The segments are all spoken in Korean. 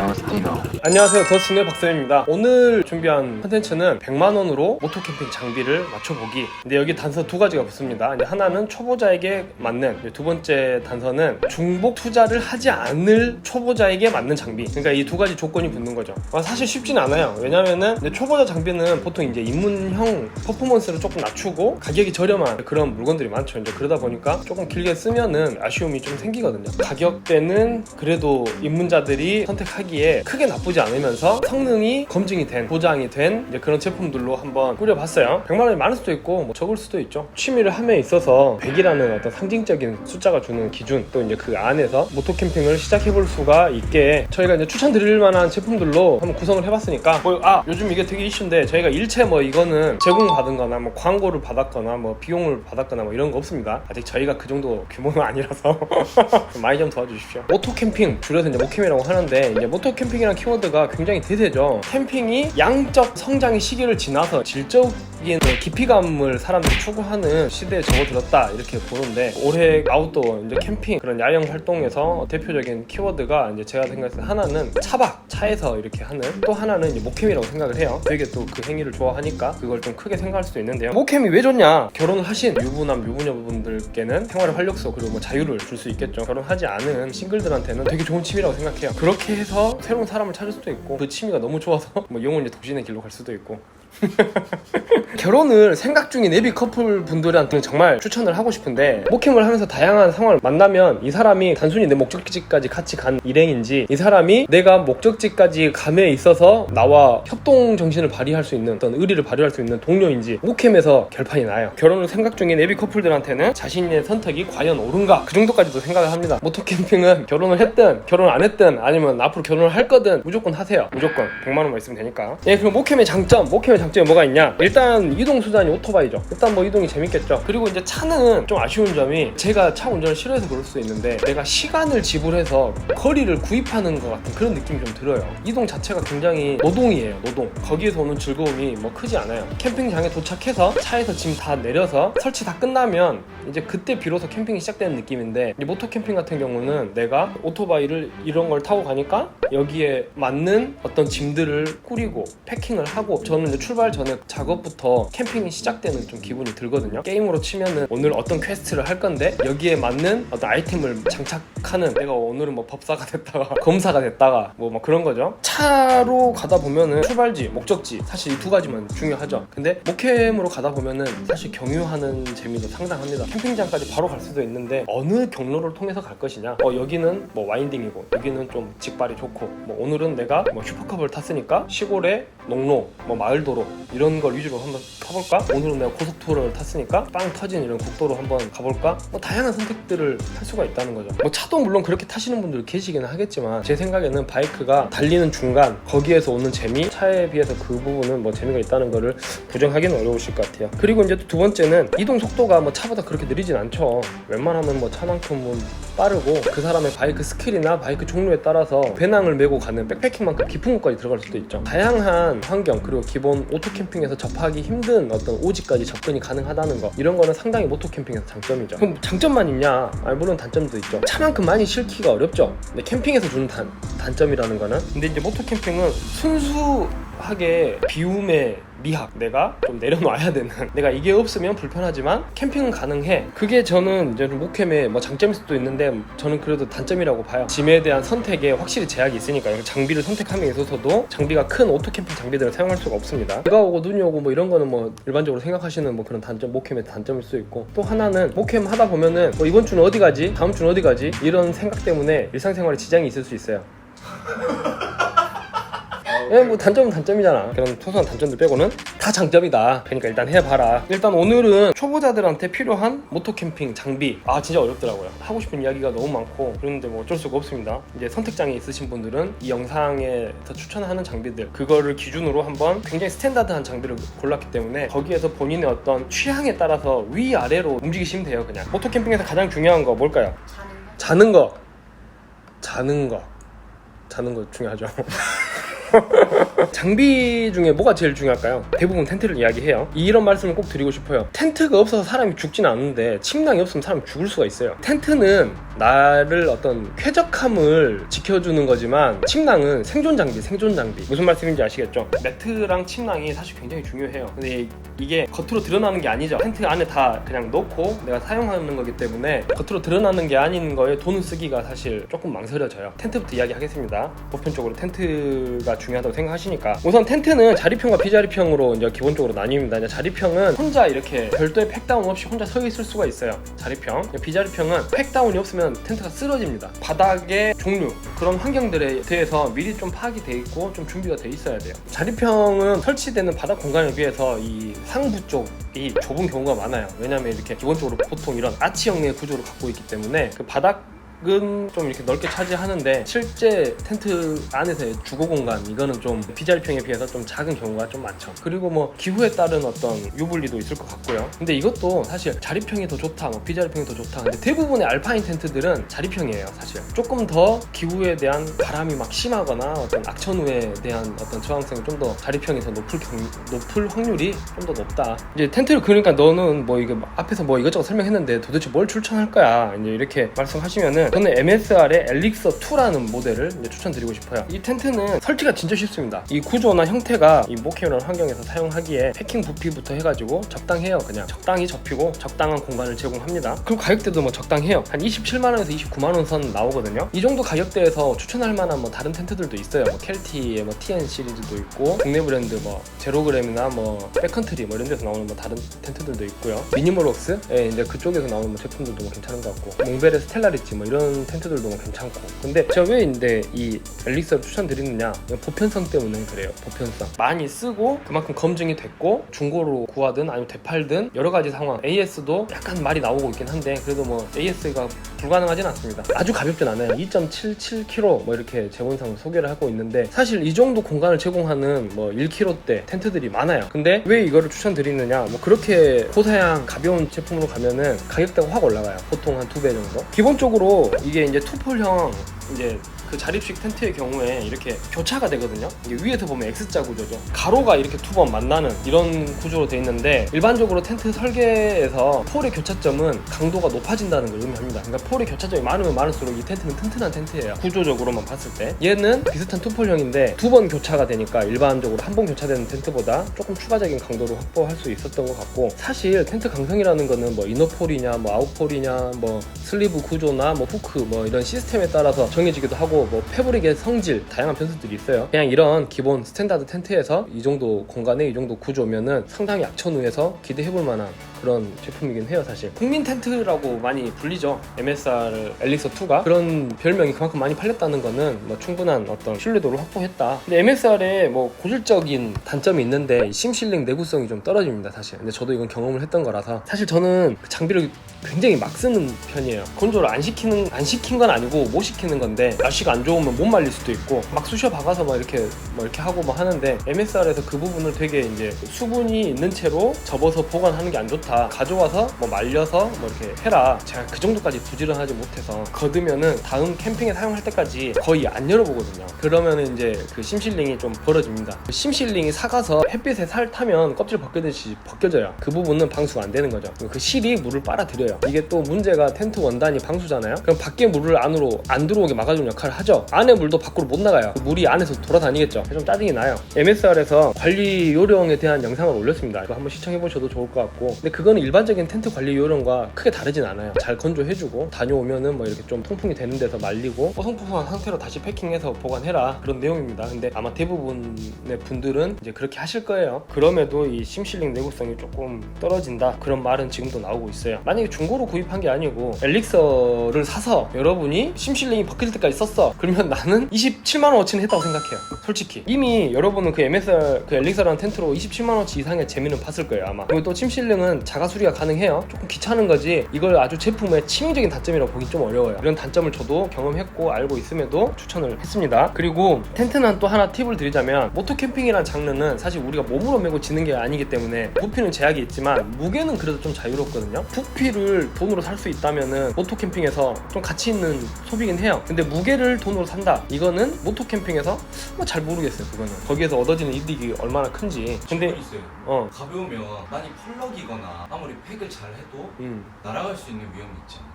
더 스티노 안녕하세요. 더스틴의 박사입니다. 오늘 준비한 컨텐츠는 100만원으로 모토 캠핑 장비를 맞춰보기. 근데 여기 단서 두 가지가 붙습니다. 하나는 초보자에게 맞는 두 번째 단서는 중복 투자를 하지 않을 초보자에게 맞는 장비. 그러니까 이 두 가지 조건이 붙는 거죠. 아, 사실 쉽진 않아요. 왜냐면은 초보자 장비는 보통 이제 입문형 퍼포먼스를 조금 낮추고 가격이 저렴한 그런 물건들이 많죠. 이제 그러다 보니까 조금 길게 쓰면은 아쉬움이 좀 생기거든요. 가격대는 그래도 입문자들이 선택하기에 크게 나쁘지 않으면서 성능이 검증이 된 보장이 된 그런 제품들로 한번 꾸려봤어요. 100만 원이 많을 수도 있고 뭐 적을 수도 있죠. 취미를 함에 있어서 100이라는 어떤 상징적인 숫자가 주는 기준 또 이제 그 안에서 모토 캠핑을 시작해 볼 수가 있게 저희가 이제 추천드릴 만한 제품들로 한번 구성을 해봤으니까 뭐, 아 요즘 이게 되게 이슈인데 저희가 일체 뭐 이거는 제공받은 거나 뭐 광고를 받았거나 뭐 비용을 받았거나 뭐 이런 거 없습니다. 아직 저희가 그 정도 규모는 아니라서 좀 많이 좀 도와주십시오. 모토 캠핑 줄여서 이제 모캠이라고 하는데 이제 모토 캠핑 이라는 키워드가 굉장히 대세죠. 캠핑이 양적 성장의 시기를 지나서 질적인 뭐 깊이감을 사람들이 추구하는 시대에 접어들었다 이렇게 보는데 올해 아웃도어 이제 캠핑 그런 야영 활동에서 대표적인 키워드가 이제 제가 생각했을 때 하나는 차박 차에서 이렇게 하는 또 하나는 이제 모캠이라고 생각을 해요. 되게 또 그 행위를 좋아하니까 그걸 좀 크게 생각할 수도 있는데요. 모캠이 왜 좋냐? 결혼을 하신 유부남 유부녀분들께는 생활의 활력소 그리고 뭐 자유를 줄 수 있겠죠. 결혼하지 않은 싱글들한테는 되게 좋은 취미라고 생각해요. 그렇게 해서 새로운 사람을 찾을 수도 있고 그 취미가 너무 좋아서 뭐 영혼이 독신의 길로 갈 수도 있고 결혼을 생각 중인 예비 커플 분들한테는 정말 추천을 하고 싶은데 모캠을 하면서 다양한 상황을 만나면 이 사람이 단순히 내 목적지까지 같이 간 일행인지 이 사람이 내가 목적지까지 감에 있어서 나와 협동 정신을 발휘할 수 있는 어떤 의리를 발휘할 수 있는 동료인지 모캠에서 결판이 나요. 결혼을 생각 중인 예비 커플들한테는 자신의 선택이 과연 옳은가? 그 정도까지도 생각을 합니다. 모토 캠핑은 결혼을 했든 결혼 안 했든 아니면 앞으로 결혼을 할 거든 무조건 하세요. 무조건. 100만 원만 있으면 되니까. 예 그럼 모캠의 장점 모캠의 장점이 뭐가 있냐? 일단 이동 수단이 오토바이죠. 일단 뭐 이동이 재밌겠죠. 그리고 이제 차는 좀 아쉬운 점이 제가 차 운전을 싫어해서 그럴 수 있는데 내가 시간을 지불해서 거리를 구입하는 것 같은 그런 느낌이 좀 들어요. 이동 자체가 굉장히 노동이에요 노동. 거기에서 오는 즐거움이 뭐 크지 않아요. 캠핑장에 도착해서 차에서 짐 다 내려서 설치 다 끝나면 이제 그때 비로소 캠핑이 시작되는 느낌인데 이 모토 캠핑 같은 경우는 내가 오토바이를 이런 걸 타고 가니까 여기에 맞는 어떤 짐들을 꾸리고 패킹을 하고 저는 이제 출발 전에 작업부터 캠핑이 시작되는 좀 기분이 들거든요. 게임으로 치면은 오늘 어떤 퀘스트를 할 건데 여기에 맞는 어떤 아이템을 장착하는 내가 오늘은 뭐 법사가 됐다가 검사가 됐다가 뭐 막 그런 거죠. 차로 가다 보면은 출발지 목적지 사실 이 두 가지만 중요하죠. 근데 모캠으로 가다 보면은 사실 경유하는 재미도 상당합니다. 캠핑장까지 바로 갈 수도 있는데 어느 경로를 통해서 갈 것이냐. 어 여기는 뭐 와인딩이고 여기는 좀 직발이 좋고 뭐 오늘은 내가 뭐 슈퍼컵을 탔으니까 시골의 농로 뭐 마을도로 이런 걸 위주로 한번 타볼까? 오늘은 내가 고속도로를 탔으니까 빵 터진 이런 국도로 한번 가볼까? 뭐 다양한 선택들을 할 수가 있다는 거죠. 뭐 차도 물론 그렇게 타시는 분들 계시기는 하겠지만 제 생각에는 바이크가 달리는 중간 거기에서 오는 재미 차에 비해서 그 부분은 뭐 재미가 있다는 거를 부정하기는 어려우실 것 같아요. 그리고 이제 또두 번째는 이동 속도가 뭐 차보다 그렇게 느리진 않죠. 웬만하면 뭐 차만큼은 빠르고 그 사람의 바이크 스킬이나 바이크 종류에 따라서 배낭을 메고 가는 백패킹만큼 깊은 곳까지 들어갈 수도 있죠. 다양한 환경 그리고 기본 오토 캠핑에서 접하기 힘든 어떤 오지까지 접근이 가능하다는 거. 이런 거는 상당히 모토 캠핑에서 장점이죠. 그럼 장점만 있냐? 아니 물론 단점도 있죠. 차만큼 많이 실기가 어렵죠. 근데 캠핑에서 주는 단, 단점이라는 거는? 근데 이제 모토 캠핑은 순수 하게 비움의 미학 내가 좀 내려놔야 되는 내가 이게 없으면 불편하지만 캠핑은 가능해. 그게 저는 이제 좀 모캠의 뭐 장점일 수도 있는데 저는 그래도 단점이라고 봐요. 짐에 대한 선택에 확실히 제약이 있으니까 장비를 선택함에 있어서도 장비가 큰 오토 캠핑 장비들을 사용할 수가 없습니다. 비가 오고 눈이 오고 뭐 이런 거는 뭐 일반적으로 생각하시는 뭐 그런 단점 모캠의 단점일 수 있고. 또 하나는 모캠 하다 보면은 뭐 이번 주는 어디 가지? 다음 주는 어디 가지? 이런 생각 때문에 일상생활에 지장이 있을 수 있어요 예, 뭐 단점은 단점이잖아. 그런 소소한 단점들 빼고는 다 장점이다. 그러니까 일단 해봐라. 일단 오늘은 초보자들한테 필요한 모토 캠핑 장비. 아 진짜 어렵더라고요. 하고 싶은 이야기가 너무 많고 그런데 뭐 어쩔 수가 없습니다. 이제 선택장애 있으신 분들은 이 영상에서 추천하는 장비들 그거를 기준으로 한번 굉장히 스탠다드한 장비를 골랐기 때문에 거기에서 본인의 어떤 취향에 따라서 위 아래로 움직이시면 돼요. 그냥 모토 캠핑에서 가장 중요한 거 뭘까요? 자는 거. 자는 거. 자는 거 중요하죠. 장비 중에 뭐가 제일 중요할까요? 대부분 텐트를 이야기해요. 이런 말씀을 꼭 드리고 싶어요. 텐트가 없어서 사람이 죽지는 않는데 침낭이 없으면 사람이 죽을 수가 있어요. 텐트는 나를 어떤 쾌적함을 지켜주는 거지만 침낭은 생존 장비, 생존 장비. 무슨 말씀인지 아시겠죠? 매트랑 침낭이 사실 굉장히 중요해요. 근데 이게 겉으로 드러나는 게 아니죠. 텐트 안에 다 그냥 넣고 내가 사용하는 거기 때문에 겉으로 드러나는 게 아닌 거에 돈을 쓰기가 사실 조금 망설여져요. 텐트부터 이야기하겠습니다. 보편적으로 텐트가 중요하다고 생각하시니까 우선 텐트는 자립형과 비자립형으로 이제 기본적으로 나뉩니다. 이제 자립형은 혼자 이렇게 별도의 팩다운 없이 혼자 서 있을 수가 있어요. 자립형. 비자립형은 팩다운이 없으면 텐트가 쓰러집니다. 바닥의 종류 그런 환경들에 대해서 미리 좀 파악이 돼 있고 좀 준비가 돼 있어야 돼요. 자립형은 설치되는 바닥 공간에 비해서 이 상부 쪽이 좁은 경우가 많아요. 왜냐하면 이렇게 기본적으로 보통 이런 아치 형의 구조를 갖고 있기 때문에 그 바닥 은좀 이렇게 넓게 차지하는데 실제 텐트 안에서의 주거 공간 이거는 좀 비자립형에 비해서 좀 작은 경우가 좀 많죠. 그리고 뭐 기후에 따른 어떤 유불리도 있을 것 같고요. 근데 이것도 사실 자립형이 더 좋다, 뭐 비자립형이 더 좋다. 근데 대부분의 알파인 텐트들은 자립형이에요, 사실. 조금 더 기후에 대한 바람이 막 심하거나 어떤 악천후에 대한 어떤 저항성이 좀더더 높을 경, 높을 확률이 좀 더 높다. 이제 텐트를 그러니까 너는 뭐 이게 앞에서 뭐 이것저것 설명했는데 도대체 뭘 추천할 거야? 이제 이렇게 말씀하시면은 저는 MSR의 엘릭서 2라는 모델을 추천드리고 싶어요. 이 텐트는 설치가 진짜 쉽습니다. 이 구조나 형태가 이 모케이라는 환경에서 사용하기에 패킹 부피부터 해가지고 적당해요. 그냥 적당히 접히고 적당한 공간을 제공합니다. 그리고 가격대도 뭐 적당해요. 한 27만 원에서 29만 원 선 나오거든요. 이 정도 가격대에서 추천할 만한 뭐 다른 텐트들도 있어요. 뭐 켈티의 뭐 TN 시리즈도 있고 국내 브랜드 뭐 제로그램이나 뭐 백컨트리 뭐 이런 데서 나오는 뭐 다른 텐트들도 있고요. 미니멀웍스 예, 이제 그쪽에서 나오는 뭐 제품들도 뭐 괜찮은 것 같고 몽베르 스텔라리치 뭐 이런 텐트들도 뭐 괜찮고. 근데 제가 왜 근데 이 엘릭서를 추천드리느냐. 보편성 때문에 그래요 보편성. 많이 쓰고 그만큼 검증이 됐고 중고로 구하든 아니면 되팔든 여러 가지 상황. AS도 약간 말이 나오고 있긴 한데 그래도 뭐 AS가 불가능하진 않습니다. 아주 가볍진 않아요. 2.77kg 뭐 이렇게 제공상 소개를 하고 있는데 사실 이 정도 공간을 제공하는 뭐 1kg대 텐트들이 많아요. 근데 왜 이거를 추천드리느냐. 뭐 그렇게 고사양 가벼운 제품으로 가면은 가격대가 확 올라가요. 보통 한 두 배 정도. 기본적으로 이게 이제 투폴형 이제 그 자립식 텐트의 경우에 이렇게 교차가 되거든요. 이게 위에서 보면 X자 구조죠. 가로가 이렇게 두 번 만나는 이런 구조로 돼 있는데 일반적으로 텐트 설계에서 폴의 교차점은 강도가 높아진다는 걸 의미합니다. 그러니까 폴의 교차점이 많으면 많을수록 이 텐트는 튼튼한 텐트예요. 구조적으로만 봤을 때 얘는 비슷한 투폴형인데 두 번 교차가 되니까 일반적으로 한 번 교차되는 텐트보다 조금 추가적인 강도를 확보할 수 있었던 것 같고 사실 텐트 강성이라는 거는 뭐 이너폴이냐 뭐 아웃폴이냐 뭐 슬리브 구조나 뭐 후크 뭐 이런 시스템에 따라서 정해지기도 하고 뭐 패브릭의 성질 다양한 변수들이 있어요. 그냥 이런 기본 스탠다드 텐트에서 이 정도 공간에 이 정도 구조면은 상당히 악천후에서 기대해볼 만한 그런 제품이긴 해요 사실. 국민 텐트라고 많이 불리죠. MSR 엘릭서 2가. 그런 별명이 그만큼 많이 팔렸다는 거는 뭐 충분한 어떤 신뢰도를 확보했다. 근데 MSR에 뭐 고질적인 단점이 있는데 이 심실링 내구성이 좀 떨어집니다 사실. 근데 저도 이건 경험을 했던 거라서. 사실 저는 그 장비를 굉장히 막 쓰는 편이에요. 건조를 안 시키는 안 시킨 건 아니고 못 시키는 건데 날씨가 안 좋으면 못 말릴 수도 있고 막 쑤셔 박아서 막 이렇게 뭐 이렇게 하고 뭐 하는데 MSR에서 그 부분을 되게 이제 수분이 있는 채로 접어서 보관하는 게 안 좋다 가져와서 뭐 말려서 뭐 이렇게 해라. 제가 그 정도까지 부지런하지 못해서 거두면은 다음 캠핑에 사용할 때까지 거의 안 열어보거든요. 그러면은 이제 그 심실링이 좀 벌어집니다. 그 심실링이 사가서 햇빛에 살 타면 껍질 벗겨듯이 벗겨져요. 그 부분은 방수가 안 되는 거죠. 그 실이 물을 빨아들여요. 이게 또 문제가 텐트 원단이 방수잖아요. 그럼 밖에 물을 안으로 안 들어오게 막아주는 역할을 하죠. 안에 물도 밖으로 못 나가요. 그 물이 안에서 돌아다니겠죠. 좀 짜증이 나요. MSR에서 관리 요령에 대한 영상을 올렸습니다. 이거 한번 시청해 보셔도 좋을 것 같고. 근데 그 거는 일반적인 텐트 관리 요령과 크게 다르진 않아요. 잘 건조해주고 다녀오면은 뭐 이렇게 좀 통풍이 되는 데서 말리고 뽀송뽀송한 상태로 다시 패킹해서 보관해라. 그런 내용입니다. 근데 아마 대부분의 분들은 이제 그렇게 하실 거예요. 그럼에도 이 심실링 내구성이 조금 떨어진다. 그런 말은 지금도 나오고 있어요. 만약에 중고로 구입한 게 아니고 엘릭서를 사서 여러분이 심실링이 벗겨질 때까지 썼어. 그러면 나는 27만 원어치는 했다고 생각해요. 솔직히. 이미 여러분은 그 MSR 그 엘릭서라는 텐트로 27만 원어치 이상의 재미는 봤을 거예요 아마. 그리고 또 심실링은 자가 수리가 가능해요. 조금 귀찮은 거지. 이걸 아주 제품의 치명적인 단점이라고 보기 좀 어려워요. 이런 단점을 저도 경험했고 알고 있음에도 추천을 했습니다. 그리고 텐트는 또 하나 팁을 드리자면 모토 캠핑이라는 장르는 사실 우리가 몸으로 메고 지는 게 아니기 때문에 부피는 제약이 있지만 무게는 그래도 좀 자유롭거든요. 부피를 돈으로 살 수 있다면은 모토 캠핑에서 좀 가치 있는 소비긴 해요. 근데 무게를 돈으로 산다. 이거는 모토 캠핑에서 뭐 잘 모르겠어요 그거는. 거기에서 얻어지는 이득이 얼마나 큰지. 근데 있어요. 어 가벼우면 많이 펄럭이거나 아무리 팩을 잘 해도 음. 날아갈 수 있는 위험이 않을까?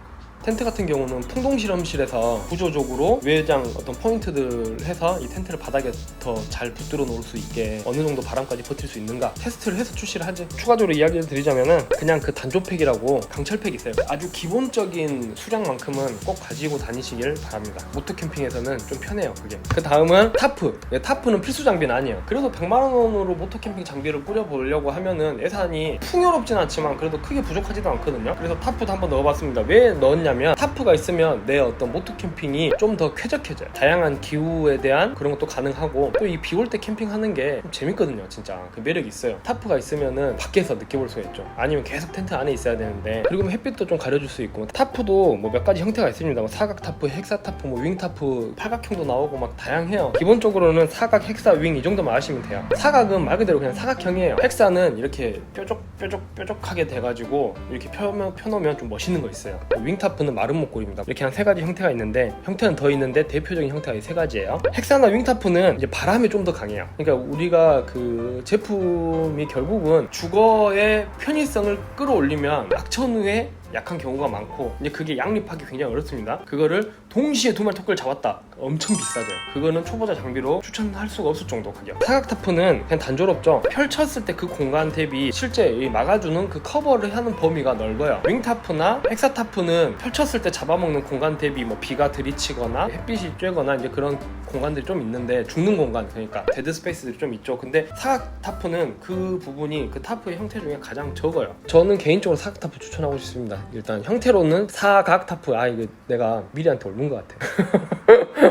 텐트 같은 경우는 풍동 실험실에서 구조적으로 외장 어떤 포인트들 해서 이 텐트를 바닥에 더 잘 붙들어 놓을 수 있게 어느 정도 바람까지 버틸 수 있는가 테스트를 해서 출시를 하지. 추가적으로 이야기를 드리자면은 그냥 그 단조팩이라고 강철팩 있어요. 아주 기본적인 수량만큼은 꼭 가지고 다니시길 바랍니다. 모토 캠핑에서는 좀 편해요. 그게. 그 다음은 타프. 예, 타프는 필수 장비는 아니에요. 그래도 100만 원으로 모토 캠핑 장비를 꾸려보려고 하면은 예산이 풍요롭진 않지만 그래도 크게 부족하지도 않거든요. 그래서 타프도 한번 넣어봤습니다. 왜 넣었냐 면 타프가 있으면 내 어떤 모토 캠핑이 좀 더 쾌적해져요. 다양한 기후에 대한 그런 것도 가능하고 또 이 비 올 때 캠핑하는 게 좀 재밌거든요. 진짜 그 매력이 있어요. 타프가 있으면은 밖에서 느껴볼 수가 있죠. 아니면 계속 텐트 안에 있어야 되는데 그리고 햇빛도 좀 가려줄 수 있고 타프도 뭐 몇 가지 형태가 있습니다. 뭐 사각 타프, 헥사 타프, 뭐 윙 타프, 팔각형도 나오고 막 다양해요. 기본적으로는 사각, 헥사, 윙 이 정도만 아시면 돼요. 사각은 말 그대로 그냥 사각형이에요. 헥사는 이렇게 뾰족 뾰족 뾰족하게 돼가지고 이렇게 펴놓으면 좀 멋있는 거 있어요. 윙 타프 는 마른 목골입니다. 이렇게 한 세 가지 형태가 있는데 형태는 더 있는데 대표적인 형태가 이 세 가지예요. 헥사나 윙 타프는 이제 바람이 좀 더 강해요. 그러니까 우리가 그 제품이 결국은 주거의 편의성을 끌어올리면 낙천후에 약한 경우가 많고 이제 그게 양립하기 굉장히 어렵습니다. 그거를 동시에 두 마리 토끼를 잡았다. 엄청 비싸져요. 그거는 초보자 장비로 추천할 수가 없을 정도 가격. 사각 타프는 그냥 단조롭죠. 펼쳤을 때 그 공간 대비 실제 이 막아주는 그 커버를 하는 범위가 넓어요. 윙 타프나 헥사 타프는 펼쳤을 때 잡아먹는 공간 대비 뭐 비가 들이치거나 햇빛이 쬐거나 이제 그런 공간들이 좀 있는데 죽는 공간 그러니까 데드 스페이스들이 좀 있죠. 근데 사각 타프는 그 부분이 그 타프의 형태 중에 가장 적어요. 저는 개인적으로 사각 타프 추천하고 싶습니다. 일단 형태로는 사각 타프 아 이거 내가 미리한테 옮은 것 같아.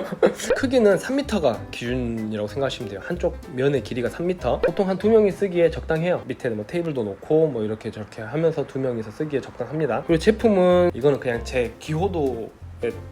크기는 3m가 기준이라고 생각하시면 돼요. 한쪽 면의 길이가 3m. 보통 한 두 명이 쓰기에 적당해요. 밑에 뭐 테이블도 놓고 뭐 이렇게 저렇게 하면서 두 명이서 쓰기에 적당합니다. 그리고 제품은 이거는 그냥 제 기호도 에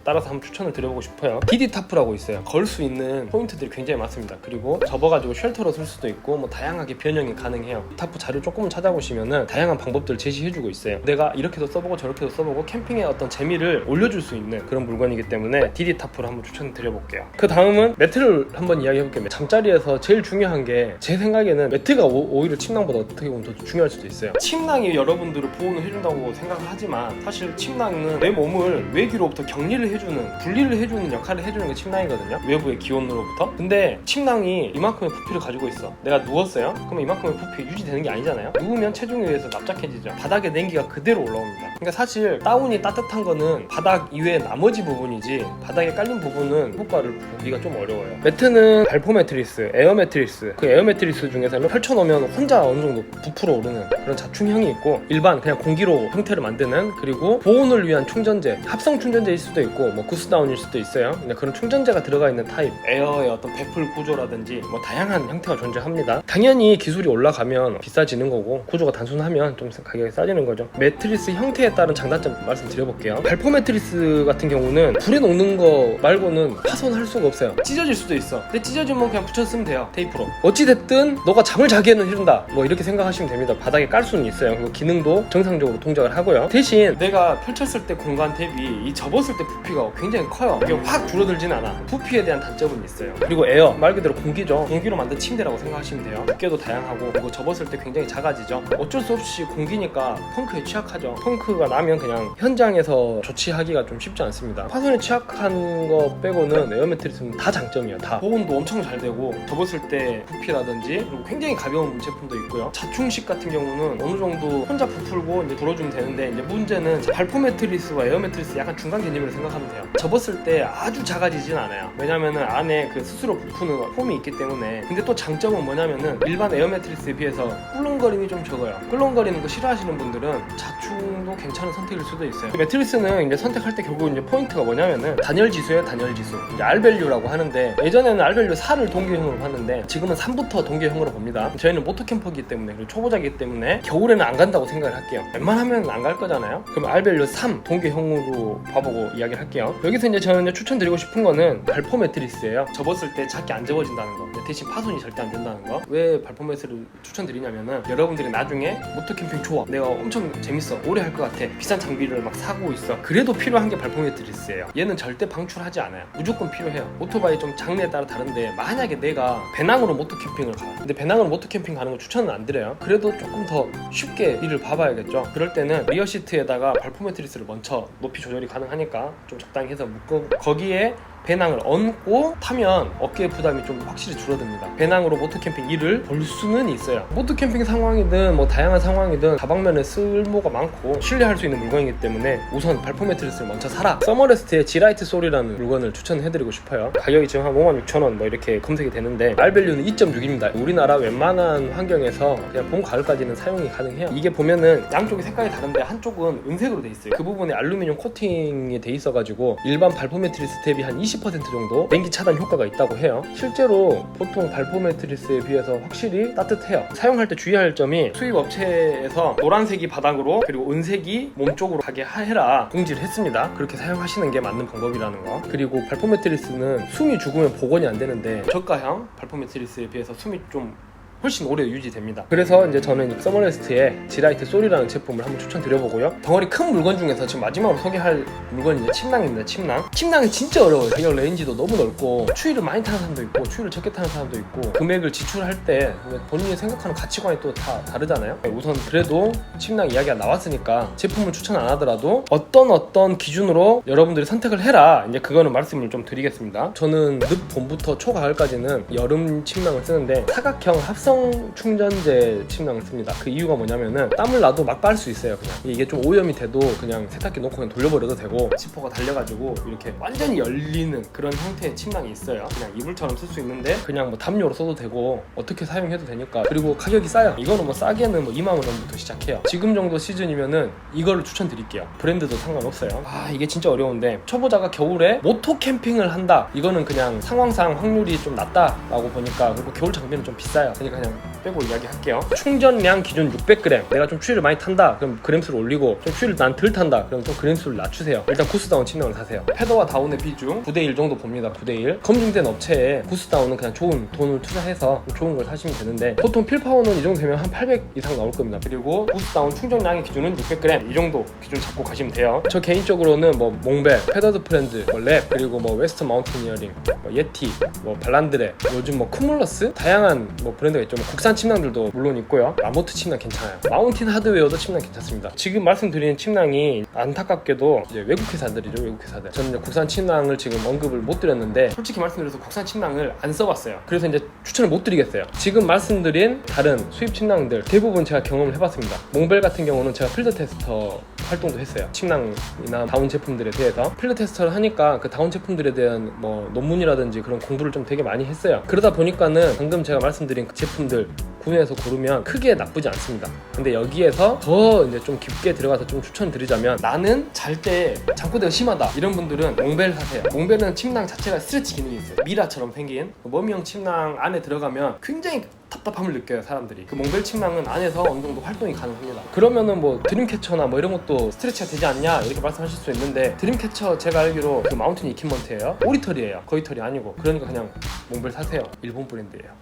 따라서 한번 추천을 드려보고 싶어요. DD 타프라고 있어요. 걸 수 있는 포인트들이 굉장히 많습니다. 그리고 접어가지고 쉘터로 쓸 수도 있고 뭐 다양하게 변형이 가능해요. 타프 자료 조금만 찾아보시면은 다양한 방법들을 제시해주고 있어요. 내가 이렇게도 써보고 저렇게도 써보고 캠핑의 어떤 재미를 올려줄 수 있는 그런 물건이기 때문에 DD 타프를 한번 추천드려볼게요. 그 다음은 매트를 한번 이야기해볼게요. 잠자리에서 제일 중요한 게 제 생각에는 매트가 오, 히려 침낭보다 어떻게 보면 더 중요할 수도 있어요. 침낭이 여러분들을 보호는 해준다고 생각을 하지만 사실 침낭은 내 몸을 외기로부터 격리를 해주는 분리를 해주는 역할을 해주는 게 침낭이거든요. 외부의 기온으로부터. 근데 침낭이 이만큼의 부피를 가지고 있어. 내가 누웠어요? 그러면 이만큼의 부피 유지되는 게 아니잖아요. 누우면 체중에 의해서 납작해지죠. 바닥에 냉기가 그대로 올라옵니다. 그러니까 사실 다운이 따뜻한 거는 바닥 이외의 나머지 부분이지 바닥에 깔린 부분은 효과를 보기가 좀 어려워요. 매트는 발포 매트리스 에어 매트리스. 그 에어 매트리스 중에서는 펼쳐놓으면 혼자 어느 정도 부풀어 오르는 그런 자충형이 있고 일반 그냥 공기로 형태를 만드는 그리고 보온을 위한 충전재 합성 충전재일 수도 있고 뭐 구스다운일 수도 있어요. 근데 그런 충전재가 들어가 있는 타입. 에어의 어떤 배풀 구조라든지 뭐 다양한 형태가 존재합니다. 당연히 기술이 올라가면 비싸지는 거고 구조가 단순하면 좀 가격이 싸지는 거죠. 매트리스 형태에 따른 장단점 말씀드려볼게요. 발포 매트리스 같은 경우는 불에 녹는 거 말고는 파손할 수가 없어요. 찢어질 수도 있어. 근데 찢어지면 그냥 붙였으면 돼요 테이프로. 어찌됐든 너가 잠을 자기에는 해준다. 뭐 이렇게 생각하시면 됩니다. 바닥에 깔 수는 있어요. 그리고 기능도 정상적으로 동작을 하고요. 대신 내가 펼쳤을 때 공간 대비 이 접었을 때 부피가 굉장히 커요. 이게 확 줄어들진 않아. 부피에 대한 단점은 있어요. 그리고 에어 말 그대로 공기죠. 공기로 만든 침대라고 생각하시면 돼요. 두께도 다양하고 그리고 접었을 때 굉장히 작아지죠. 어쩔 수 없이 공기니까 펑크에 취약하죠. 펑크가 나면 그냥 현장에서 조치하기가 좀 쉽지 않습니다. 파손에 취약한 거 빼고는 에어 매트리스는 다 장점이에요 다. 보온도 엄청 잘 되고 접었을 때 부피라든지 그리고 굉장히 가벼운 제품도 있고요. 자충식 같은 경우는 어느 정도 혼자 부풀고 이제 불어주면 되는데 이제 문제는 발포 매트리스와 에어 매트리스 약간 중간 개념 으로 생각하면 돼요. 접었을 때 아주 작아지진 않아요. 왜냐면은 안에 그 스스로 부푸는 폼이 있기 때문에. 근데 또 장점은 뭐냐면은 일반 에어 매트리스에 비해서 꿀렁거림이 좀 적어요. 꿀렁거리는 거 싫어하시는 분들은 자충도 괜찮은 선택일 수도 있어요. 매트리스는 이제 선택할 때 결국 이제 포인트가 뭐냐면은 단열 지수예요 단열 지수. 이제 R밸류라고 하는데 예전에는 R밸류 4를 동기형으로 봤는데 지금은 3부터 동기형으로 봅니다. 저희는 모토캠퍼기 때문에 그리고 초보자이기 때문에 겨울에는 안 간다고 생각을 할게요. 웬만하면 안 갈 거잖아요. 그럼 R밸류 3 동기형으로 봐보고 이야기를 할게요 여기서 이제 저는 이제 추천드리고 싶은 거는 발포 매트리스예요 접었을 때 작게 안 접어진다는 거 대신 파손이 절대 안 된다는 거. 왜 발포매스를 추천드리냐면은 여러분들이 나중에 모터 캠핑 좋아. 내가 엄청 재밌어. 오래 할 것 같아. 비싼 장비를 막 사고 있어. 그래도 필요한 게 발포 매트리스예요. 얘는 절대 방출하지 않아요. 무조건 필요해요. 오토바이 좀 장르에 따라 다른데 만약에 내가 배낭으로 모터 캠핑을 가. 근데 배낭으로 모터 캠핑 가는 거 추천은 안 드려요. 그래도 조금 더 쉽게 일을 봐봐야겠죠. 그럴 때는 리어 시트에다가 발포 매트리스를 먼저 높이 조절이 가능하니까 좀 적당히 해서 묶고 거기에 배낭을 얹고 타면 어깨 부담이 좀 확실히 줄어듭니다. 배낭으로 모토캠핑 일을 볼 수는 있어요. 모토캠핑 상황이든 뭐 다양한 상황이든 다방면에 쓸모가 많고 신뢰할 수 있는 물건이기 때문에 우선 발포 매트리스를 먼저 사라. 서머레스트의 지라이트 소리라는 물건을 추천해드리고 싶어요. 가격이 지금 한 56,000원 뭐 이렇게 검색이 되는데 알밸류는 2.6입니다. 우리나라 웬만한 환경에서 그냥 봄 가을까지는 사용이 가능해요. 이게 보면은 양쪽이 색깔이 다른데 한쪽은 은색으로 돼 있어요. 그 부분에 알루미늄 코팅이 돼 있어가지고 일반 발포 매트리스 대비 한20% 정도 냉기 차단 효과가 있다고 해요. 실제로 보통 발포 매트리스에 비해서 확실히 따뜻해요. 사용할 때 주의할 점이 수입 업체에서 노란색이 바닥으로 그리고 은색이 몸 쪽으로 가게 해라 공지를 했습니다. 그렇게 사용하시는 게 맞는 방법이라는 거. 그리고 발포 매트리스는 숨이 죽으면 복원이 안 되는데 저가형 발포 매트리스에 비해서 숨이 좀 훨씬 오래 유지됩니다. 그래서 이제 저는 서머레스트의 지라이트 소리라는 제품을 한번 추천드려보고요. 덩어리 큰 물건 중에서 지금 마지막으로 소개할 물건이 이제 침낭입니다. 침낭. 침낭이 진짜 어려워요. 가격 레인지도 너무 넓고 추위를 많이 타는 사람도 있고 추위를 적게 타는 사람도 있고 금액을 지출할 때 본인이 생각하는 가치관이 또 다 다르잖아요. 우선 그래도 침낭 이야기가 나왔으니까 제품을 추천 안 하더라도 어떤 어떤 기준으로 여러분들이 선택을 해라. 이제 그거는 말씀을 좀 드리겠습니다. 저는 늦 봄부터 초가을까지는 여름 침낭을 쓰는데 사각형 합성 충전재 침낭을 씁니다. 그 이유가 뭐냐면은 땀을 나도 막 빨 수 있어요. 그냥 이게 좀 오염이 돼도 그냥 세탁기 놓고 그냥 돌려버려도 되고 지퍼가 달려가지고 이렇게 완전히 열리는 그런 형태의 침낭이 있어요. 그냥 이불처럼 쓸 수 있는데 그냥 뭐 담요로 써도 되고 어떻게 사용해도 되니까 그리고 가격이 싸요. 이거는 뭐 싸게는 뭐 2만 원부터 시작해요. 지금 정도 시즌이면은 이거를 추천드릴게요. 브랜드도 상관없어요. 아 이게 진짜 어려운데 초보자가 겨울에 모토 캠핑을 한다. 이거는 그냥 상황상 확률이 좀 낮다라고 보니까 그리고 겨울 장비는 좀 비싸요. 그러니까 그냥 빼고 이야기할게요. 충전량 기준 600g. 내가 좀 추위를 많이 탄다. 그럼 그램수를 올리고 좀 추위를 난 덜 탄다. 그럼 좀 그램수를 낮추세요. 일단 구스다운 침낭을 사세요. 패더와 다운의 비중 9대 1 정도 봅니다. 9대 1. 검증된 업체에 구스다운은 그냥 좋은 돈을 투자해서 좋은 걸 사시면 되는데 보통 필파워는 이 정도 되면 한 800 이상 나올 겁니다. 그리고 구스다운 충전량의 기준은 600g 이 정도 기준 잡고 가시면 돼요. 저 개인적으로는 뭐 몽벨, 패더드 프렌드, 뭐 랩, 그리고 뭐 웨스트 마운티니어링, 뭐 예티, 뭐 발란드레, 요즘 뭐 쿠물러스 다양한 뭐 브랜드가 있죠. 뭐 국산 침낭들도 물론 있고요. 라모트 침낭 괜찮아요. 마운틴 하드웨어도 침낭 괜찮습니다. 지금 말씀드리는 침낭이 안타깝게도 이제 외국 회사들이죠. 외국 회사들. 저는 국산 침낭을 지금 언급을 못 드렸는데 솔직히 말씀드려서 국산 침낭을 안 써봤어요. 그래서 이제 추천을 못 드리겠어요. 지금 말씀드린 다른 수입 침낭들 대부분 제가 경험을 해봤습니다. 몽벨 같은 경우는 제가 필드 테스터 활동도 했어요. 침낭이나 다운 제품들에 대해서 필드 테스터를 하니까 그 다운 제품들에 대한 뭐 논문이라든지 그런 공부를 좀 되게 많이 했어요. 그러다 보니까는 방금 제가 말씀드린 그 제품 들 구매해서 고르면 크게 나쁘지 않습니다. 근데 여기에서 더 이제 좀 깊게 들어가서 좀 추천드리자면 나는 잘 때 잠꼬대가 심하다 이런 분들은 몽벨 사세요. 몽벨은 침낭 자체가 스트레치 기능이 있어요. 미라처럼 생긴. 그 머미형 침낭 안에 들어가면 굉장히 답답함을 느껴요 사람들이. 그 몽벨 침낭은 안에서 어느 정도 활동이 가능합니다. 그러면은 뭐 드림캐쳐나 뭐 이런 것도 스트레치가 되지 않냐? 이렇게 말씀하실 수 있는데 드림캐쳐 제가 알기로 그 마운틴 이퀴먼트예요. 오리털이에요. 거위털이 아니고. 그러니까 그냥 몽벨 사세요. 일본 브랜드예요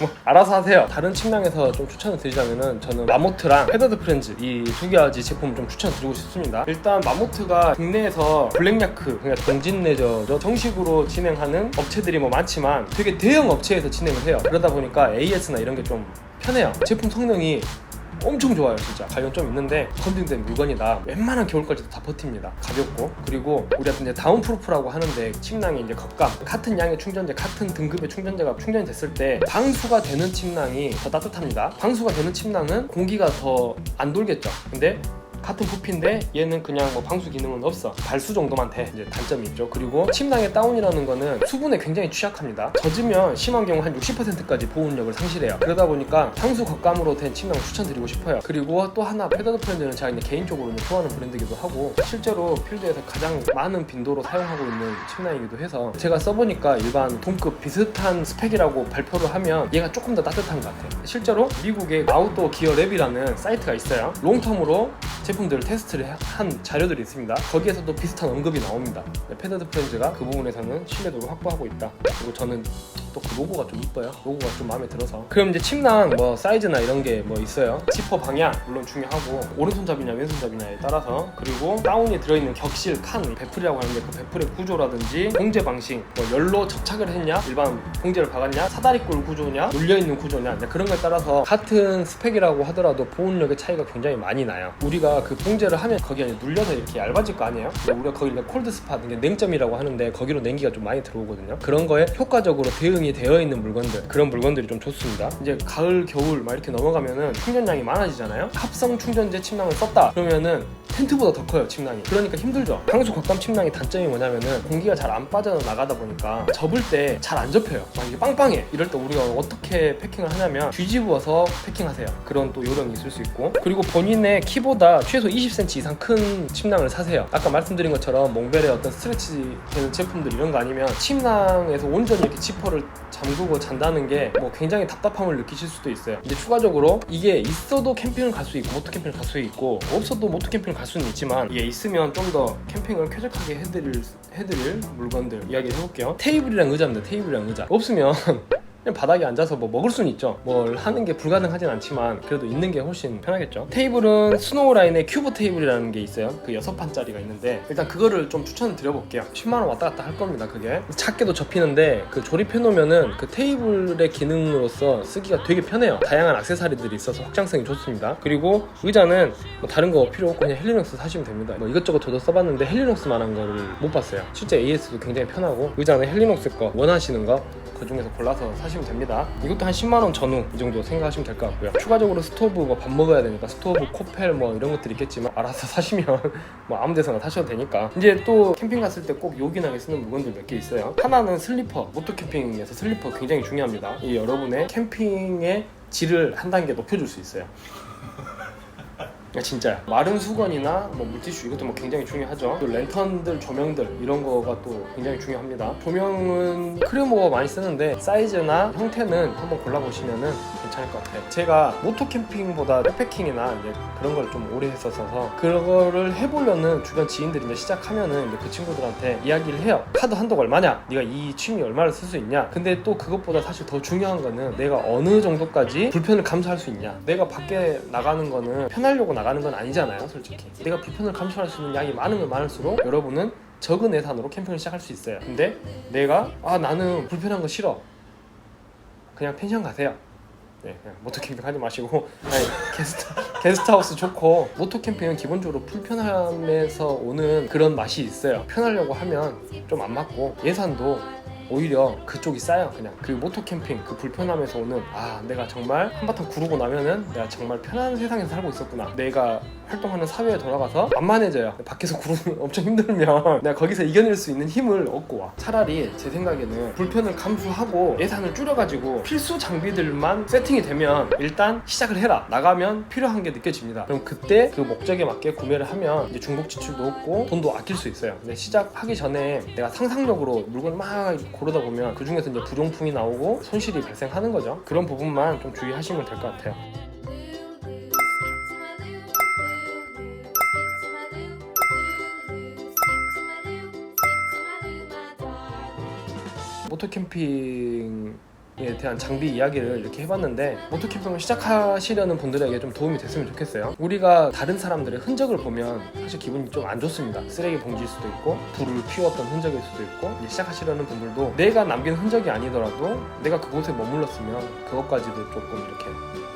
뭐 알아서 하세요. 다른 침낭에서 좀 추천을 드리자면은 저는 마모트랑 헤더드 프렌즈 이 두 가지 제품 좀 추천드리고 싶습니다. 일단 마모트가 국내에서 블랙야크 그러니까 동진 레저죠 정식으로 진행하는 업체들이 뭐 많지만 되게 대형 업체에서 진행을 해요. 그러다 보니까 AS나 이런 게 좀 편해요. 제품 성능이 엄청 좋아요 진짜. 가격 좀 있는데 컨딩된 물건이다 웬만한 겨울까지도 다 버팁니다. 가볍고. 그리고 우리가 이제 다운프루프라고 하는데 침낭이 이제 겉감 같은 양의 충전재 같은 등급의 충전재가 충전이 됐을 때 방수가 되는 침낭이 더 따뜻합니다. 방수가 되는 침낭은 공기가 더 안 돌겠죠. 근데 같은 부피인데 얘는 그냥 뭐 방수 기능은 없어. 발수 정도만 돼. 이제 단점이 있죠. 그리고 침낭의 다운이라는 거는 수분에 굉장히 취약합니다. 젖으면 심한 경우 한 60%까지 보온력을 상실해요. 그러다 보니까 향수 겉감으로 된 침낭을 추천드리고 싶어요. 그리고 또 하나 패더드 브랜드는 제가 이제 개인적으로 좋아하는 브랜드이기도 하고 실제로 필드에서 가장 많은 빈도로 사용하고 있는 침낭이기도 해서 제가 써보니까 일반 동급 비슷한 스펙이라고 발표를 하면 얘가 조금 더 따뜻한 것 같아요. 실제로 미국의 아웃도어 기어 랩이라는 사이트가 있어요. 롱텀으로 제 품들을 테스트를 한 자료들이 있습니다. 거기에서도 비슷한 언급이 나옵니다. 네, 패드드 프렌즈가 그 부분에서는 신뢰도를 확보하고 있다. 그리고 저는 또 그 로고가 좀 이뻐요. 로고가 좀 마음에 들어서. 그럼 이제 침낭 뭐 사이즈나 이런 게 뭐 있어요. 지퍼 방향 물론 중요하고 오른손잡이냐 왼손잡이냐에 따라서 그리고 다운이 들어있는 격실 칸 배풀이라고 하는데 그 배풀의 구조라든지 봉제 방식 뭐 열로 접착을 했냐 일반 봉제를 박았냐 사다리꼴 구조냐 눌려 있는 구조냐 이제 그런 거에 따라서 같은 스펙이라고 하더라도 보온력의 차이가 굉장히 많이 나요. 우리가 그 봉제를 하면 거기 안에 눌려서 이렇게 얇아질 거 아니에요? 근데 우리가 거기 콜드 스팟 냉점이라고 하는데 거기로 냉기가 좀 많이 들어오거든요. 그런 거에 효과적으로 대응이 되어 있는 물건들 그런 물건들이 좀 좋습니다. 이제 가을 겨울 막 이렇게 넘어가면은 충전량이 많아지잖아요. 합성 충전재 침낭을 썼다 그러면은 텐트보다 더 커요 침낭이 그러니까 힘들죠 향수 겉감 침낭의 단점이 뭐냐면은 공기가 잘 안 빠져나가다 보니까 접을 때 잘 안 접혀요 막 이게 빵빵해 이럴 때 우리가 어떻게 패킹을 하냐면 뒤집어서 패킹하세요 그런 또 요령이 있을 수 있고 그리고 본인의 키보다 최소 20cm 이상 큰 침낭을 사세요. 아까 말씀드린 것처럼 몽벨의 어떤 스트레치 되는 제품들 이런 거 아니면 침낭에서 온전히 이렇게 지퍼를 잠그고 잔다는 게 뭐 굉장히 답답함을 느끼실 수도 있어요. 이제 추가적으로 이게 있어도 캠핑을 갈 수 있고 모토 캠핑을 갈 수 있고 없어도 모토 캠핑을 갈 수는 있지만 이게 있으면 좀 더 캠핑을 쾌적하게 해드릴 해드릴 물건들 이야기를 해볼게요. 테이블이랑 의자입니다. 테이블이랑 의자. 없으면 그냥 바닥에 앉아서 뭐 먹을 수는 있죠. 뭘 하는 게 불가능하진 않지만 그래도 있는 게 훨씬 편하겠죠. 테이블은 스노우 라인의 큐브 테이블이라는 게 있어요. 그 여섯 판짜리가 있는데 일단 그거를 좀 추천을 드려볼게요. 10만 원 왔다 갔다 할 겁니다. 그게 작게도 접히는데 그 조립해 놓으면은 그 테이블의 기능으로서 쓰기가 되게 편해요. 다양한 액세서리들이 있어서 확장성이 좋습니다. 그리고 의자는 뭐 다른 거 필요 없고 그냥 헬리녹스 사시면 됩니다. 뭐 이것저것 저도 써봤는데 헬리녹스만한 거를 못 봤어요. 실제 AS도 굉장히 편하고 의자는 헬리녹스 거 원하시는 거 그 중에서 골라서 사시면 됩니다. 이것도 한 10만 원 전후 이 정도 생각하시면 될 것 같고요. 추가적으로 스토브 뭐 밥 먹어야 되니까 스토브, 코펠 뭐 이런 것들이 있겠지만 알아서 사시면 뭐 아무 데서나 사셔도 되니까. 이제 또 캠핑 갔을 때 꼭 요긴하게 쓰는 물건들 몇 개 있어요. 하나는 슬리퍼. 모토 캠핑에서 슬리퍼 굉장히 중요합니다. 이 여러분의 캠핑의 질을 한 단계 높여줄 수 있어요. 야, 진짜야. 마른 수건이나 뭐 물티슈 이것도 뭐 굉장히 중요하죠. 또 랜턴들, 조명들 이런 거가 또 굉장히 중요합니다. 조명은 크레모가 많이 쓰는데 사이즈나 형태는 한번 골라보시면은 괜찮을 것 같아요. 제가 모토 캠핑보다 백패킹이나 이제 그런 걸 좀 오래 했었어서 그런 거를 해보려는 주변 지인들이 이제 시작하면은 이제 그 친구들한테 이야기를 해요. 카드 한도가 얼마냐? 네가 이 취미 얼마를 쓸 수 있냐? 근데 또 그것보다 사실 더 중요한 거는 내가 어느 정도까지 불편을 감수할 수 있냐? 내가 밖에 나가는 거는 편하려고 나 가는 건 아니잖아요, 솔직히. 내가 불편을 감수할 수 있는 양이 많으면 많을수록 여러분은 적은 예산으로 캠핑을 시작할 수 있어요. 근데 내가 아 나는 불편한 거 싫어. 그냥 펜션 가세요. 네, 그냥 모토 캠핑 하지 마시고 아니, 게스트 게스트하우스 좋고 모토 캠핑은 기본적으로 불편함에서 오는 그런 맛이 있어요. 편하려고 하면 좀 안 맞고 예산도 오히려 그쪽이 싸요 그냥. 그 모토 캠핑 그 불편함에서 오는 아 내가 정말 한바탕 구르고 나면은 내가 정말 편한 세상에서 살고 있었구나. 내가 활동하는 사회에 돌아가서 만만해져요. 밖에서 구르면 엄청 힘들면 내가 거기서 이겨낼 수 있는 힘을 얻고 와. 차라리 제 생각에는 불편을 감수하고 예산을 줄여가지고 필수 장비들만 세팅이 되면 일단 시작을 해라. 나가면 필요한 게 느껴집니다. 그럼 그때 그 목적에 맞게 구매를 하면 이제 중복 지출도 없고 돈도 아낄 수 있어요. 근데 시작하기 전에 내가 상상력으로 물건을 막 고르다 보면 그 중에서 이제 부정품이 나오고 손실이 발생하는 거죠. 그런 부분만 좀 주의하시면 될 것 같아요. 모토 캠핑 에 대한 장비 이야기를 이렇게 해봤는데 모토 캠핑을 시작하시려는 분들에게 좀 도움이 됐으면 좋겠어요. 우리가 다른 사람들의 흔적을 보면 사실 기분이 좀 안 좋습니다. 쓰레기 봉지일 수도 있고 불을 피웠던 흔적일 수도 있고 시작하시려는 분들도 내가 남긴 흔적이 아니더라도 내가 그곳에 머물렀으면 그것까지도 조금 이렇게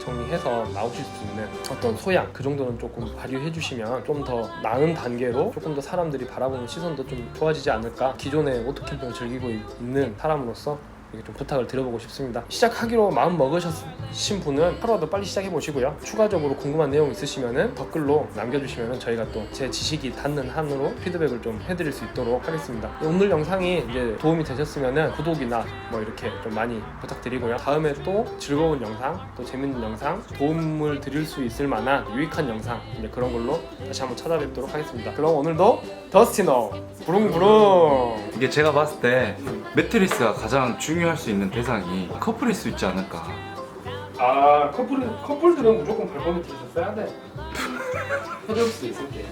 정리해서 나오실 수 있는 어떤 소양 그 정도는 조금 발휘해 주시면 좀 더 나은 단계로 조금 더 사람들이 바라보는 시선도 좀 좋아지지 않을까 기존의 오토캠핑을 즐기고 있- 있는 사람으로서 이게 좀 부탁을 드려보고 싶습니다. 시작하기로 마음 먹으신 분은 하루라도 빨리 시작해 보시고요. 추가적으로 궁금한 내용 있으시면은 댓글로 남겨주시면은 저희가 또 제 지식이 닿는 한으로 피드백을 좀 해드릴 수 있도록 하겠습니다. 오늘 영상이 이제 도움이 되셨으면은 구독이나 뭐 이렇게 좀 많이 부탁드리고요. 다음에 또 즐거운 영상 또 재밌는 영상 도움을 드릴 수 있을 만한 유익한 영상 이제 그런 걸로 다시 한번 찾아뵙도록 하겠습니다. 그럼 오늘도 더스티너 부릉부릉. 이게 제가 봤을 때 매트리스가 가장 중요할 수 있는 대상이 커플일 수 있지 않을까. 아 커플 커플들은 무조건 발버둥 틀에서 써야 돼. 터질 수도 있을게.